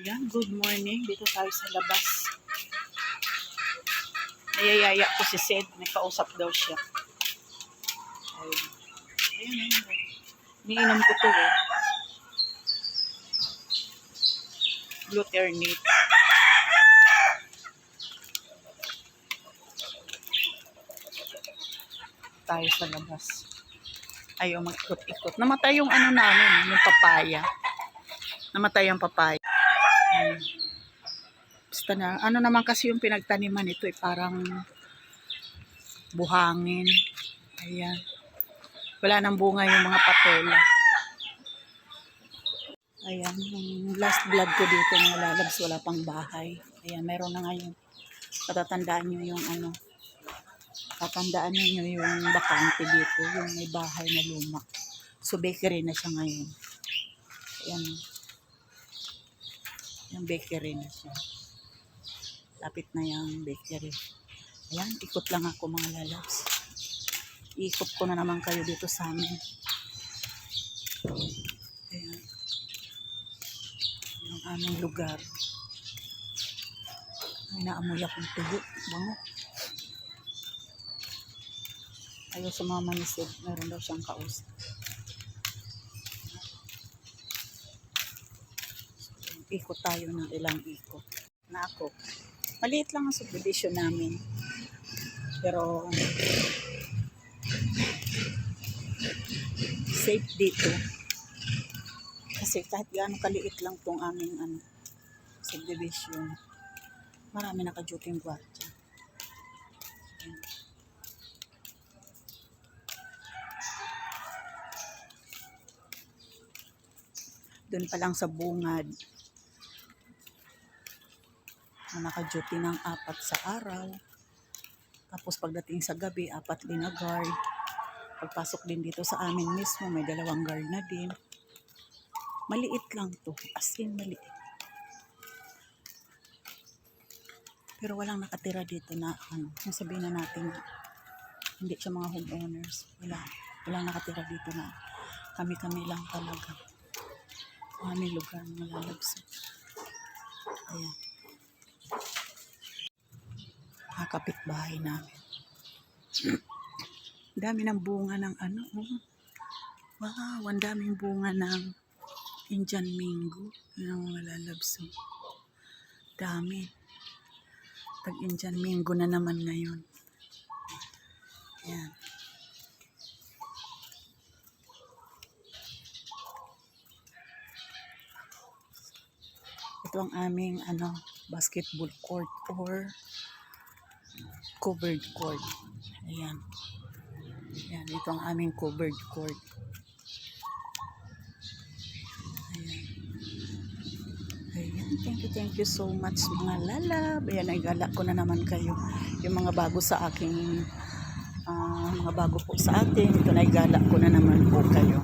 Ayan, good morning. Dito tayo sa labas. Nayayaya ko si Sid. May kausap daw siya. Ayun. Ayun, ayun. Niinom ko to eh. Glutamate. Tayo sa labas. Ayaw mag-ikot-ikot. Namatay yung ano namin, yung papaya. Namatay yung papaya. Basta na, ano naman kasi yung pinagtaniman nito eh, parang buhangin. Ayan. Wala nang bunga yung mga patola. Ayan, yung last vlog ko dito mga lalabs, wala pang bahay. Ayan, meron na ngayon. Patatandaan nyo yung ano, tatandaan niyo yung bakante dito, yung may bahay na luma. So, bakery na siya ngayon. Ayan. Bakery na siya. Lapit na yung bakery. Ayan, ikot lang ako mga lalabs. Ikot ko na naman kayo dito sa amin. Ayan. Yung aming lugar. Ay, naamoy akong tuyo. Bango. Ayaw sumama ni Sid. Meron daw siyang kausap. Ikot tayo ng ilang ikot. Na ako. Maliit lang ang subdivision namin. Pero safe dito. Kasi kahit gaano kaliit lang tong aming ano, subdivision, marami naka-duty yung gwardiya. Doon pa lang sa bungad, na naka-duty ng apat sa araw. Tapos pagdating sa gabi, apat din na guard. Pagpasok din dito sa amin mismo, may dalawang guard na din. Maliit lang to. As in, maliit. Pero walang nakatira dito na, ano, yung sabihin na natin, hindi siya mga homeowners. Wala. Walang nakatira dito na kami-kami lang talaga. Aming lugar, mga lalabsan. Ayan. Mga kapitbahay namin. dami ng bunga ng ano. oh. Wow, ang daming bunga ng Indian Mingo. Yan ang mga lalabso. Dami. Tag Indian Mingo na naman ngayon. Yan. Ito ang aming ano, basketball court or covered court. Ayan. Ayan, ito ang aming covered court. Ayan. Ayan, thank you, thank you so much mga lalab. Ayan, ay gala ko na naman kayo. Yung mga bago sa aking, ah, mga bago po sa atin. Ito na gala ko na naman po kayo.